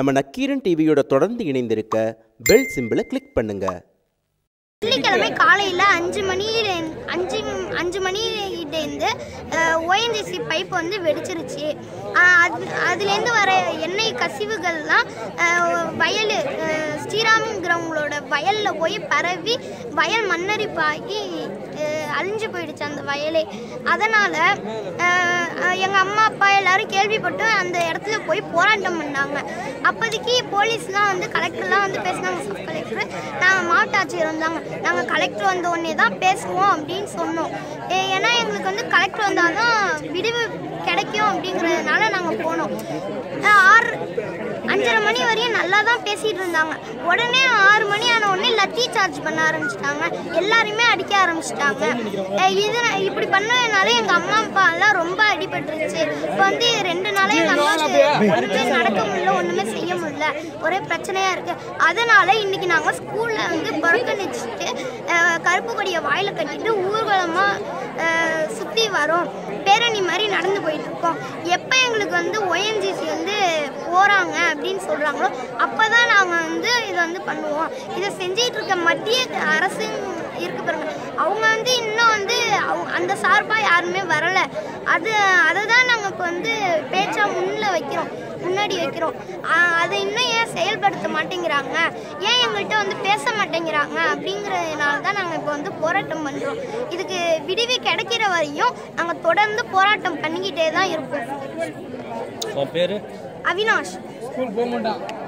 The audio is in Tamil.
நம்ம நக்கீரன் டிவியோட தொடர்ந்து இணைந்திருக்க பெல் சிம்பிளை கிளிக் பண்ணுங்க. வெள்ளிக்கிழமை காலையில் அஞ்சு மணியில அஞ்சு அஞ்சு மணிலேருந்து ஓஎன்ஜிசி பைப் வந்து வெடிச்சிருச்சு. அது அதுலேருந்து வர எண்ணெய் கசிவுகள்லாம் வயல் வயலில் போய் பரவி வயல் மண்ணரிப்பாகி அழிஞ்சு போயிடுச்சு அந்த வயலே. அதனால் எங்கள் அம்மா அப்பா எல்லாரும் கேள்விப்பட்டு அந்த இடத்துல போய் போராட்டம் பண்ணாங்க. அப்போதைக்கு போலீஸ்லாம் வந்து கலெக்டர்லாம் வந்து பேசினாங்க சப் கலெக்டர். நாங்கள் மாவட்ட ஆட்சியர் வந்தாங்க. நாங்கள் கலெக்டர் வந்த உடனே தான் பேசுவோம் அப்படின்னு சொன்னோம். ஏ- ஏன்னா எங்களுக்கு வந்து கலெக்டர் வந்தால் தான் விடுவு கிடைக்கும் அப்படிங்கிறதுனால நாங்கள் போனோம் அஹ் ஆறு அஞ்சரை மணி வரையும் நல்லா தான் பேசிட்டு இருந்தாங்க. உடனே ஆறு மணி ஆன உடனே லத்தி சார்ஜ் பண்ண ஆரம்பிச்சிட்டாங்க. எல்லாரையுமே அடிக்க ஆரம்பிச்சிட்டாங்க. இது இப்படி பண்ணதுனால எங்கள் அம்மா அப்பா எல்லாம் ரொம்ப அடிபட்டுருச்சு. இப்போ வந்து ரெண்டு நாளா எங்கள் அம்மாவுக்கு ஒன்றுமே நடக்க முடியல ஒன்றுமே செய்ய முடியல. ஒரே பிரச்சனையாக இருக்குது அதனால இன்னைக்கு நாங்கள் ஸ்கூலில் வந்து புறக்கணிச்சிட்டு கருப்பு கொடியை வாயில் கட்டிட்டு ஊர்வலமாக சுற்றி வரோம். பேரணி மாதிரி நடந்து போயிட்டு இருக்கோம். எப்போ எங்களுக்கு வந்து ஒஎன்ஜிசி வந்து போகிறாங்க அப்படின்னு சொல்கிறாங்களோ அப்போ தான் நாங்கள் வந்து இதை வந்து பண்ணுவோம். இதை செஞ்சிட்டு இருக்க மத்திய அரசு இருக்கு பாருங்க. அவங்க வந்து இன்னும் வந்து அந்த சார்பாக யாருமே வரலை. அது அதை தான் நாங்கள் இப்போ வந்து பேச்சா முன்னில் வைக்கிறோம் முன்னாடி வைக்கிறோம். அதை இன்னும் ஏன் செயல்படுத்த மாட்டேங்கிறாங்க? ஏன் எங்கள்கிட்ட வந்து பேச மாட்டேங்கிறாங்க? அப்படிங்கிறதுனால தான் நாங்கள் இப்போ வந்து போராட்டம் பண்ணுறோம் இதுக்கு விடுவி கிடைக்கிற வரையும் நாங்கள் தொடர்ந்து போராட்டம் பண்ணிக்கிட்டே தான் இருப்போம் பேர்? அவினாஷ். ஸ்கூல் போக மாட்டான்.